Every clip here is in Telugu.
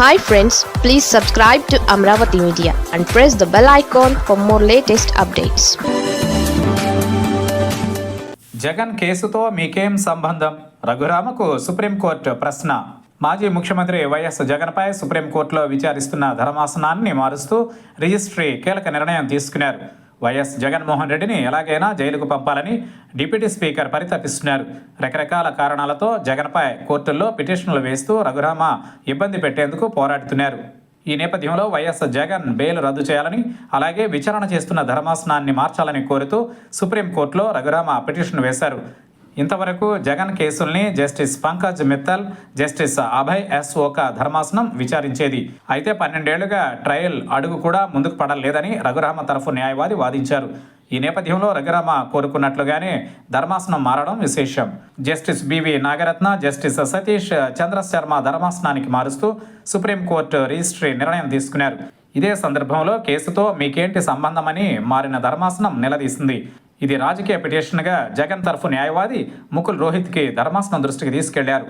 Hi friends please subscribe to Amaravati media and press the bell icon for more latest updates Jagan కేసుతో మీకేం సంబంధం? రఘురామకు సుప్రీంకోర్టు ప్రశ్న. మాజీ ముఖ్యమంత్రి వైఎస్ జగన్పై సుప్రీంకోర్టులో విచారిస్తున్న ధర్మాసనాన్ని మారుస్తూ రిజిస్ట్రీ కీలక నిర్ణయం తీసుకున్నారు. వైఎస్ జగన్మోహన్ రెడ్డిని ఎలాగైనా జైలుకు పంపాలని డిప్యూటీ స్పీకర్ పరితపిస్తున్నారు. రకరకాల కారణాలతో జగన్పై కోర్టుల్లో పిటిషన్లు వేస్తూ రఘురామ ఇబ్బంది పెట్టేందుకు పోరాడుతున్నారు. ఈ నేపథ్యంలో వైఎస్ జగన్ బెయిల్ రద్దు చేయాలని అలాగే విచారణ చేస్తున్న ధర్మాసనాన్ని మార్చాలని కోరుతూ సుప్రీంకోర్టులో రఘురామ పిటిషన్ వేశారు. ఇంతవరకు జగన్ కేసుల్ని జస్టిస్ పంకజ్ మిత్తల్ జస్టిస్ అభయ్ ఎస్ ఓక ధర్మాసనం విచారించేది. అయితే పన్నెండేళ్ళుగా ట్రయల్ అడుగు కూడా ముందుకు పడలేదని రఘురామ తరఫు న్యాయవాది వాదించారు. ఈ నేపథ్యంలో రఘురామ కోరుకున్నట్లుగానే ధర్మాసనం మారడం విశేషం. Justice BV Nagarathna justice Satish Chandra Sharma ధర్మాసనానికి మారుస్తూ సుప్రీంకోర్టు రిజిస్ట్రీ నిర్ణయం తీసుకున్నారు. ఇదే సందర్భంలో కేసుతో మీకేంటి సంబంధమని మారిన ధర్మాసనం నిలదీసింది. ఇది రాజకీయ పిటిషన్గా జగన్ తరఫు న్యాయవాది ముకుల్ రోహిత్కి ధర్మాసనం దృష్టికి తీసుకెళ్ళారు.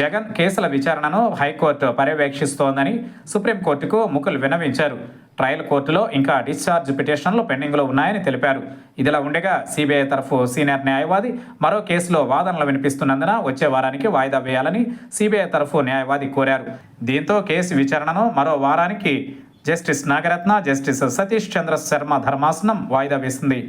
జగన్ కేసుల విచారణను హైకోర్టు పర్యవేక్షిస్తోందని సుప్రీంకోర్టుకు ముకుల్ విన్నవించారు. ట్రయల్ కోర్టులో ఇంకా డిశ్చార్జ్ పిటిషన్లు పెండింగ్లో ఉన్నాయని తెలిపారు. ఇదిలా ఉండగా సిబిఐ తరఫు సీనియర్ న్యాయవాది మరో కేసులో వాదనలు వినిపిస్తున్నందున వచ్చే వారానికి వాయిదా వేయాలని సిబిఐ తరఫు న్యాయవాది కోరారు. దీంతో కేసు విచారణను మరో వారానికి జస్టిస్ నాగరత్న జస్టిస్ సతీష్ చంద్ర శర్మ ధర్మాసనం వాయిదా వేసింది.